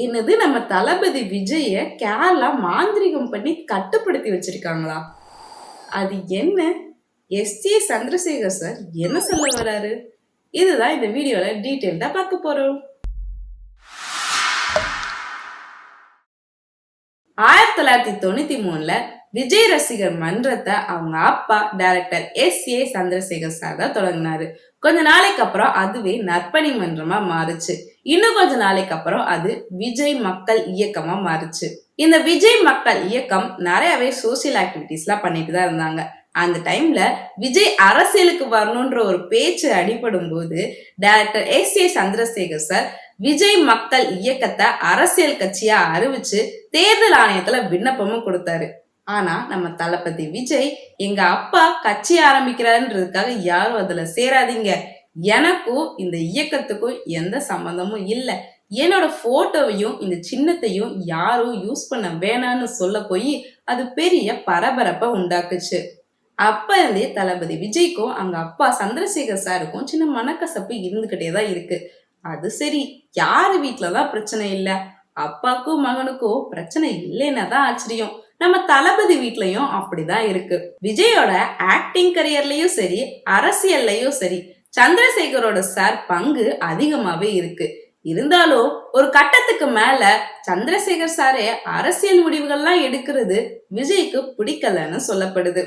என்னது நம்ம தளபதி விஜய கேரளா மாந்திரிகம் பண்ணி கட்டுப்படுத்தி வச்சிருக்காங்களா? அது என்ன? எஸ் சந்திரசேகர் சார் என்ன சொல்ல வராரு? இதுதான் இந்த வீடியோல டீட்டெயில்டா பார்க்க போறோம். ஆயிரத்தி தொள்ளாயிரத்தி தொண்ணூத்தி மூணுல விஜய் ரசிகர் மன்றத்தை அவங்க அப்பா director S A Chandrasekhar sir தான் தொடங்கினாரு. கொஞ்ச நாளைக்கு அப்புறம் அதுவே நற்பணி மன்றமா மாறுச்சு. இன்னும் கொஞ்ச நாளைக்கு அப்புறம் அது விஜய் மக்கள் இயக்கமா மாறுச்சு. இந்த விஜய் மக்கள் இயக்கம் நிறையவே சோசியல் ஆக்டிவிட்டிஸ்லாம் பண்ணிட்டு தான் இருந்தாங்க. அந்த டைம்ல விஜய் அரசியலுக்கு வரணுன்ற ஒரு பேச்சு அடிபடும் போது director S A Chandrasekhar sir Vijay மக்கள் இயக்கத்தை அரசியல் கட்சியா அறிவிச்சு தேர்தல் ஆணையத்துல விண்ணப்பமும் கொடுத்தாரு. ஆனா நம்ம தளபதி விஜய் எங்க அப்பா கட்சி ஆரம்பிக்கிறாருன்றதுக்காக யாரும் அதுல சேராதீங்க. எனக்கும் இந்த இயக்கத்துக்கும் எந்த சம்பந்தமும் இல்லை. என்னோட போட்டோவையும் இந்த சின்னத்தையும் யாரும் யூஸ் பண்ண வேணாம்னு சொல்ல போய் அது பெரிய பரபரப்பை உண்டாக்குச்சு. அப்ப இருந்தே தளபதி விஜய்க்கும் அங்க அப்பா சந்திரசேகர் சாருக்கும் சின்ன மனக்கசப்பு இருந்துகிட்டே தான் இருக்கு. அது சரி யாரு வீட்டுலதான் பிரச்சனை இல்லை. அப்பாக்கும் மகனுக்கும் பிரச்சனை இல்லைன்னா தான் ஆச்சரியம். நம்ம தளபதி வீட்லயும் அப்படிதான் இருக்கு. விஜயோட ஆக்டிங் கரியர்லயும் சரி அரசியல்லையும் சரி சந்திரசேகரோட சார் பங்கு அதிகமாவே இருக்கு. இருந்தாலும் ஒரு கட்டத்துக்கு மேல சந்திரசேகர் சாரே அரசியல் முடிவுகள்லாம் எடுக்கிறது விஜய்க்கு பிடிக்கலன்னு சொல்லப்படுது.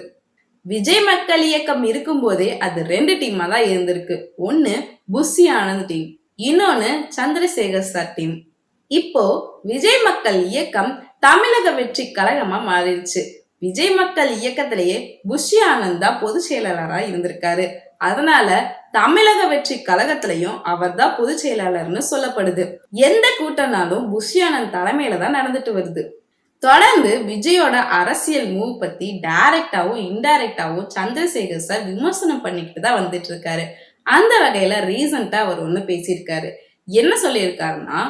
விஜய் மக்கள் இயக்கம் இருக்கும்போதே அது ரெண்டு டீமா தான் இருந்திருக்கு. ஒன்னு புஷி ஆனந்த் டீம் இன்னொன்னு சந்திரசேகர் சார் டீம் இப்போ விஜய் மக்கள் இயக்கம் தமிழக வெற்றி கழகமா மாறிடுச்சு. விஜய் மக்கள் இயக்கத்திலேயே புஷி ஆனந்தா பொதுச் செயலாளரா இருந்திருக்காரு. அதனால தமிழக வெற்றி கழகத்திலையும் அவர் தான் பொதுச் செயலாளர்னு சொல்லப்படுது. எந்த கூட்டம்னாலும் புஷி ஆனந்த் தலைமையில தான் நடந்துட்டு வருது. தொடர்ந்து விஜயோட அரசியல் மூவ் பத்தி டைரக்டாவும் இன்டைரக்டாவும் சந்திரசேகர் சார் விமர்சனம் பண்ணிக்கிட்டு தான் வந்துட்டு இருக்காரு. அந்த வகையில ரீசண்டா அவர் ஒண்ணு பேசியிருக்காரு. என்ன சொல்லியிருக்காருன்னா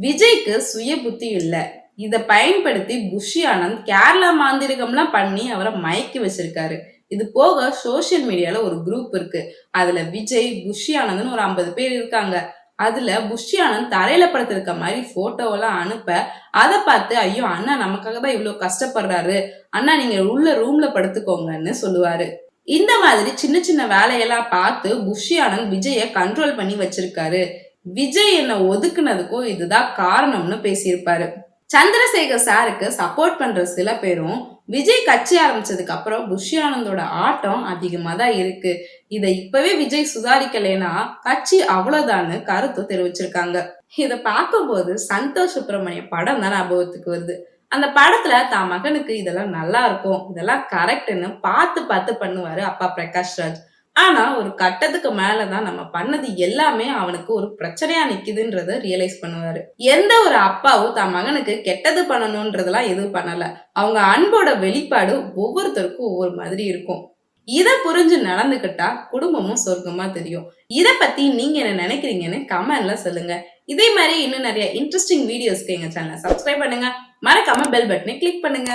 விஜய்க்கு சுய புத்தி இல்லை. இதை பயன்படுத்தி புஷி ஆனந்த் கேரளா மாந்திரிகம்லாம் பண்ணி அவரை மயக்கி வச்சிருக்காரு. இது போக சோசியல் மீடியால ஒரு குரூப் இருக்கு. அதுல விஜய் புஷி ஆனந்த்னு ஒரு ஐம்பது பேர் இருக்காங்க. அதுல புஷி ஆனந்த் தரையில படுத்திருக்க மாதிரி போட்டோவெல்லாம் அனுப்ப அதை பார்த்து ஐயோ அண்ணா நமக்காக தான் இவ்வளவு கஷ்டப்படுறாரு. அண்ணா நீங்க உள்ள ரூம்ல படுத்துக்கோங்கன்னு சொல்லுவாரு. இந்த மாதிரி சின்ன சின்ன வேலையெல்லாம் பார்த்து புஷி ஆனந்த் விஜய கண்ட்ரோல் பண்ணி வச்சிருக்காரு. விஜய் என்ன ஒதுக்குனதுக்கும் இதுதான் காரணம்னு பேசியிருப்பாரு. சந்திரசேகர் சாருக்கு சப்போர்ட் பண்ற சில பேரும் விஜய் கட்சி ஆரம்பிச்சதுக்கு அப்புறம் புஷி ஆனந்தோட ஆட்டம் அதிகமா தான் இருக்கு. இதை இப்பவே விஜய் சுதாரிக்கலைன்னா கட்சி அவ்வளவுதான்னு கருத்து தெரிவிச்சிருக்காங்க. இதை பார்க்கும்போது சந்தோஷ் சுப்பிரமணிய படம் தான் ஞாபகத்துக்கு வருது. அந்த படத்துல தான் மகனுக்கு இதெல்லாம் நல்லா இருக்கும். இதெல்லாம் கரெக்ட்னு பார்த்து பார்த்து பண்ணுவாரு அப்பா பிரகாஷ் ராஜ் ஆனா ஒரு கட்டத்துக்கு மேலதான் நம்ம பண்ணது எல்லாமே அவனுக்கு ஒரு பிரச்சனையா நிக்குதுன்றத ரியலைஸ் பண்ணுவாரு. எந்த ஒரு அப்பாவும் தன் மகனுக்கு கெட்டது பண்ணணும்ன்றதெல்லாம் எதுவும் பண்ணல. அவங்க அன்போட வெளிப்பாடு ஒவ்வொருத்தருக்கும் ஒவ்வொரு மாதிரி இருக்கும். இதை புரிஞ்சு நடந்துக்கிட்டா குடும்பமும் சொர்க்கமா தெரியும். இதை பத்தி நீங்க என்ன நினைக்கிறீங்கன்னு கமெண்ட்ல சொல்லுங்க. இதே மாதிரி இன்னும் நிறைய இன்ட்ரெஸ்டிங் வீடியோஸ்க்கு எங்க சேனலை சப்ஸ்கிரைப் பண்ணுங்க. மறக்காம பெல் பட்டனை கிளிக் பண்ணுங்க.